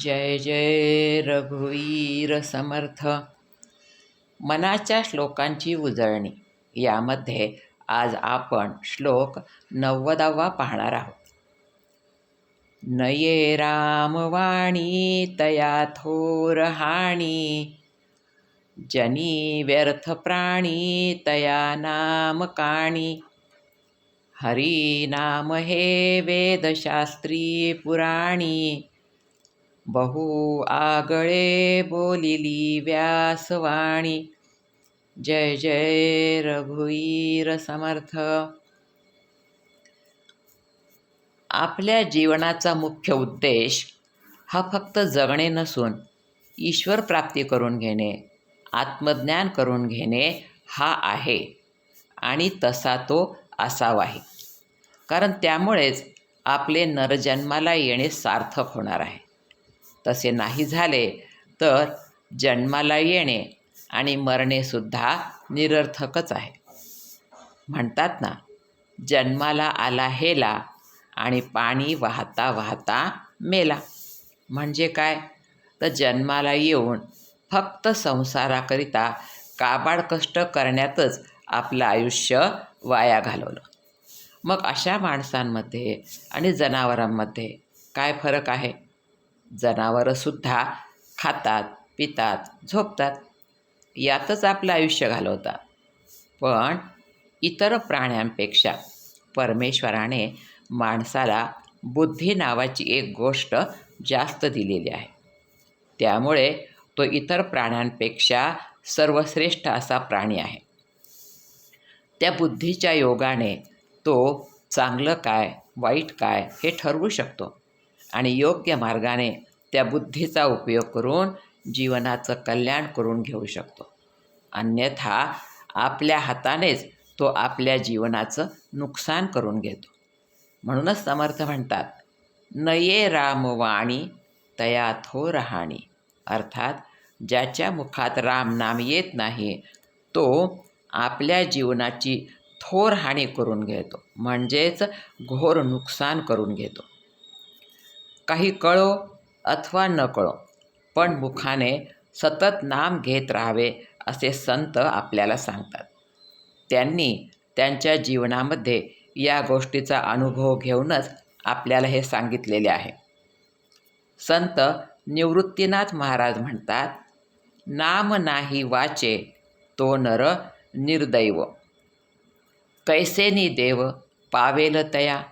जय जय रघुवीर समर्थ. मनाच्या श्लोकांची उजळणी. यामध्ये आज आपण श्लोक नव्वदावा पाहणार आहोत. नये रामवाणी तया थोर हाणी. जनी व्यर्थ प्राणी तया नाम काणी. हरी नाम हे वेदशास्त्री पुराणी. बहु आगळे बोलिली व्यासवाणी. जय जय रघुवीर समर्थ. आपल्या जीवनाचा मुख्य उद्देश हा फक्त जगणे नसून ईश्वर प्राप्ती करून घेणे आत्मज्ञान करून घेणे हा आहे आणि तसा तो असावाही कारण त्यामुळेच आपले नरजन्माला येणे सार्थक होणार आहे. तसे नाही झाले तर जन्माला येणे आणि मरणेसुद्धा निरर्थकच आहे. म्हणतात ना जन्माला आला हेला आणि पाणी वाहता वाहता मेला. म्हणजे काय? तर जन्माला येऊन फक्त संसाराकरिता काबाड कष्ट करण्यातच आपलं आयुष्य वाया घालवलं. मग अशा माणसांमध्ये आणि जनावरांमध्ये काय फरक आहे? जनावरंसुद्धा खातात पितात झोपतात. यातच आपलं आयुष्य घालवतात. पण इतर प्राण्यांपेक्षा परमेश्वराने माणसाला बुद्धी नावाची एक गोष्ट जास्त दिलेली आहे. त्यामुळे तो इतर प्राण्यांपेक्षा सर्वश्रेष्ठ असा प्राणी आहे. त्या बुद्धीच्या योगाने तो चांगलं काय वाईट काय हे ठरवू शकतो. आणि योग्य मार्गाने त्या बुद्धीचा उपयोग करून जीवनाचं कल्याण करून घेऊ शकतो. अन्यथा आपल्या हातानेच तो आपल्या जीवनाचं नुकसान करून घेतो. म्हणूनच समर्थ म्हणतात नये रामवाणी तया थो राहाणी. अर्थात ज्याच्या मुखात राम नाम येत नाही तो आपल्या जीवनाची थोर हानी करून घेतो. म्हणजेच घोर नुकसान करून घेतो. काही कळो अथवा न कळो पण मुखाने सतत नाम घेत राहावे असे संत आपल्याला सांगतात. त्यांनी त्यांच्या जीवनामध्ये या गोष्टीचा अनुभव घेऊनच आपल्याला हे सांगितलेले आहे. संत निवृत्तीनाथ महाराज म्हणतात नाम नाही वाचे तो नर निर्दैव. कैसेनी देव पावेल तया?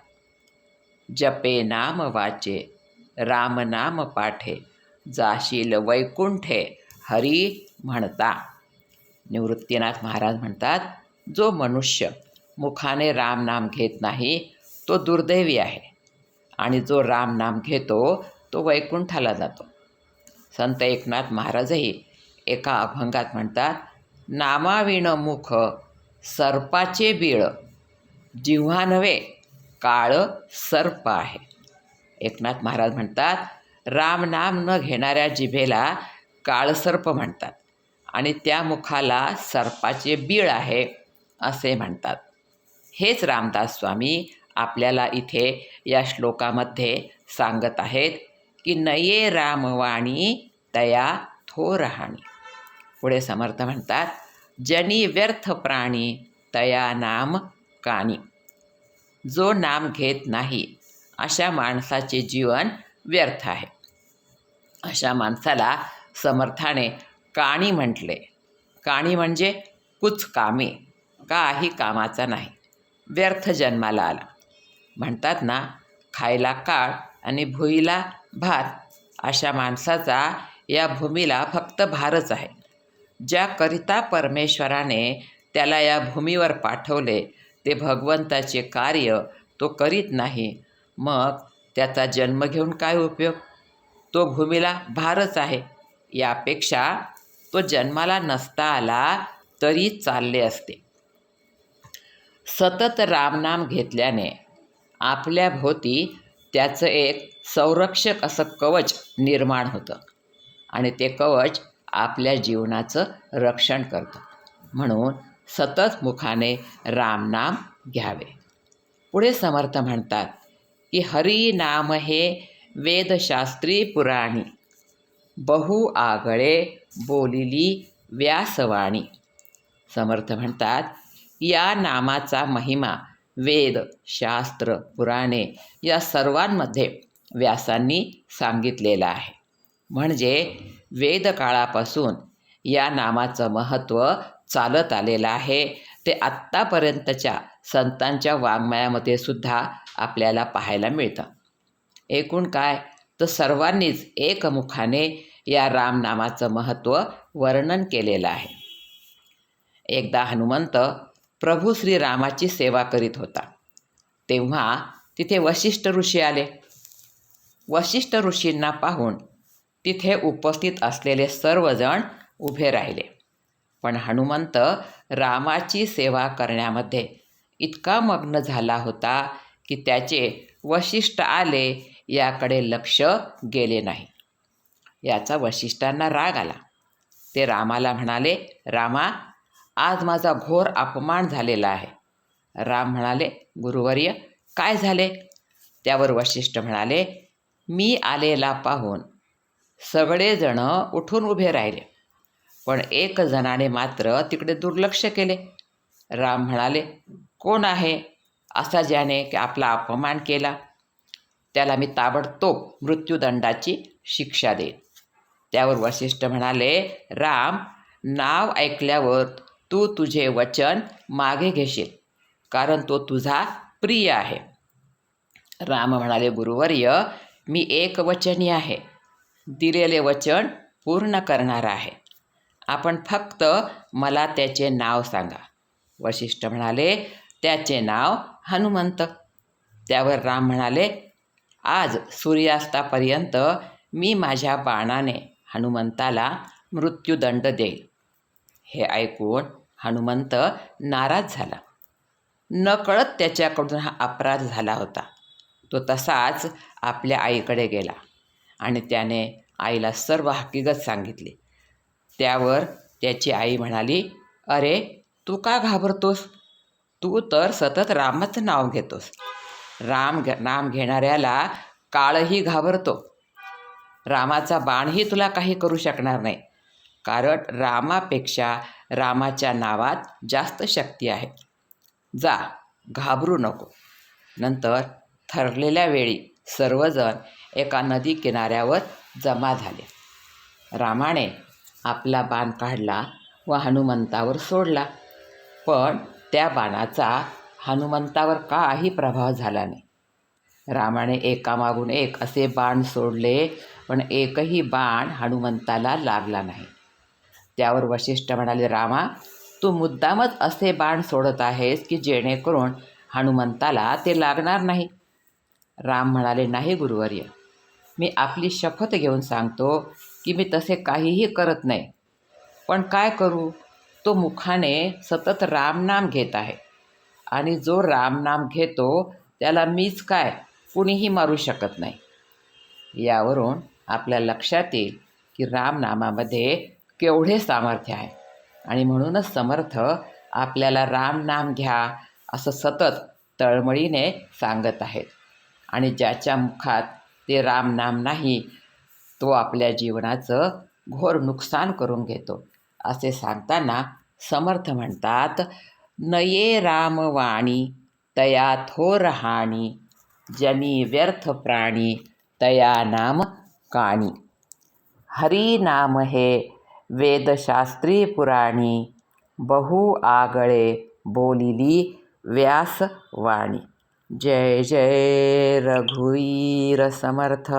जपे नाम वाचे रामनाम पाठे जाशील वैकुंठे हरी म्हणता. निवृत्तीनाथ महाराज म्हणतात जो मनुष्य मुखाने रामनाम घेत नाही तो दुर्दैवी आहे. आणि जो रामनाम घेतो तो वैकुंठाला जातो. संत एकनाथ महाराजही एका अभंगात म्हणतात नामाविण मुख सर्पाचे बीळ जिव्हा नव्हे काळ सर्प आहे. एकनाथ महाराज म्हणतात रामनाम न घेणाऱ्या जिभेला काळसर्प म्हणतात आणि त्या मुखाला सर्पाचे बीळ आहे असे म्हणतात. हेच रामदास स्वामी आपल्याला इथे या श्लोकामध्ये सांगत आहेत की नये रामवाणी तया थो राहाणी. पुढे समर्थ म्हणतात जनी व्यर्थ प्राणी तया नाम कानी. जो नाम घेत नाही अशा माणसाचे जीवन व्यर्थ आहे. अशा माणसाला समर्थाने काणी म्हटले. काणी म्हणजे कुच कामे काही कामाचा नाही. व्यर्थ जन्माला आला. म्हणतात ना खायला काळ आणि भुईला भात अशा माणसाचा या भूमीला फक्त भारच आहे. ज्याकरिता परमेश्वराने त्याला या भूमीवर पाठवले ते भगवंताचे कार्य तो करीत नाही मग त्याचा जन्म घेऊन काय उपयोग? तो भूमीला भारच आहे. यापेक्षा तो जन्माला नसता आला तरी चालले असते. सतत रामनाम घेतल्याने आपल्या भोवती त्याचं एक संरक्षक असं कवच निर्माण होतं आणि ते कवच आपल्या जीवनाचं रक्षण करतं. म्हणून सतत मुखाने रामनाम घ्यावे. पुढे समर्थ म्हणतात की हरी नाम हे वेदशास्त्री पुराणी। बहु आगळे बोलिली व्यासवाणी। समर्थ म्हणतात या नामाचा महिमा वेद शास्त्र पुराणे या सर्वांमध्ये व्यासांनी सांगितलेला आहे। म्हणजे वेदकाळापासून या नामाचं महत्त्व चालत आलेलं आहे ते आत्तापर्यंतच्या संतांच्या वाङ्मयामध्ये सुद्धा आपल्याला पाहायला मिळतं. एकूण काय? तर सर्वांनीच एकमुखाने या रामनामाचं महत्त्व वर्णन केलेलं आहे. एकदा हनुमंत प्रभू श्रीरामाची सेवा करीत होता. तेव्हा तिथे वशिष्ठ ऋषी आले. वशिष्ठ ऋषींना पाहून तिथे उपस्थित असलेले सर्वजण उभे राहिले. पण हनुमंत रामाची सेवा करण्यामध्ये इतका मग्न झाला होता की त्याचे वशिष्ठ आले याकडे लक्ष गेले नाही. याचा वशिष्ठांना राग आला. ते रामाला म्हणाले रामा आज माझा घोर अपमान झालेला आहे. राम म्हणाले गुरुवर्य काय झाले? त्यावर वशिष्ठ म्हणाले मी आलेला पाहून सगळेजण उठून उभे राहिले पण एक जणाने मात्र तिकडे दुर्लक्ष केले. राम म्हणाले कोण आहे? असा ज्याने की आपला अपमान केला त्याला मी ताबडतोब मृत्यूदंडाची शिक्षा देईन. त्यावर वशिष्ठ म्हणाले राम नाव ऐकल्यावर तू तुझे वचन मागे घेशील कारण तो तुझा प्रिय आहे. राम म्हणाले गुरुवर्य मी एक वचनी आहे. दिलेले वचन पूर्ण करणार आहे. आपण फक्त मला त्याचे नाव सांगा. वशिष्ठ म्हणाले त्याचे नाव हनुमंत. त्यावर राम म्हणाले आज सूर्यास्तापर्यंत मी माझ्या बाणाने हनुमंताला मृत्यूदंड देईल. हे ऐकून हनुमंत नाराज झाला. नकळत त्याच्याकडून हा अपराध झाला होता. तो तसाच आपल्या आईकडे गेला आणि त्याने आईला सर्व हकीकत सांगितली. त्यावर त्याची आई म्हणाली अरे तू का घाबरतोस? तू तर सतत रामाचं नाव घेतोस. राम घ नाम घेणाऱ्याला काळही घाबरतो. रामाचा बाणही तुला काही करू शकणार नाही. कारण रामापेक्षा रामाच्या नावात जास्त शक्ती आहे. जा घाबरू नको. नंतर ठरलेल्या वेळी सर्वजण एका नदी किनाऱ्यावर जमा झाले. रामाने आपला बाण काढला व हनुमंतावर सोडला. पण त्या बाणाचा हनुमंतावर काही प्रभाव झाला नाही. रामाने एकामागून एक असे बाण सोडले पण एकही बाण हनुमंताला लागला नाही. त्यावर वशिष्ठ म्हणाले रामा तू मुद्दामच असे बाण सोडत आहेस की जेणेकरून हनुमंताला ते लागणार नाही? राम म्हणाले नाही गुरुवर्य. मी आपली शपथ घेऊन सांगतो की मी तसे काहीही करत नाही. पण काय करू? तो मुखाने सतत रामनाम घेत आहे. आणि जो रामनाम घेतो त्याला मीच काय? कुणीही मारू शकत नाही. यावरून आपल्या लक्षात येईल की रामनामामध्ये केवढे सामर्थ्य आहे. आणि म्हणूनच समर्थ आपल्याला रामनाम घ्या असं सतत तळमळीने सांगत आहेत. आणि ज्याच्या मुखात ते रामनाम नाही तो आपल्या जीवनाचं घोर नुकसान करून घेतो. असे सांगताना समर्थ म्हणतात नये रामवाणी तया थोर हाणी जनी व्यर्थ प्राणी तया नाम काणी. हरी नाम हे वेदशास्त्री पुराणी बहु आगळे बोलिली व्यासवाणी जय जय रघुवीर समर्थ।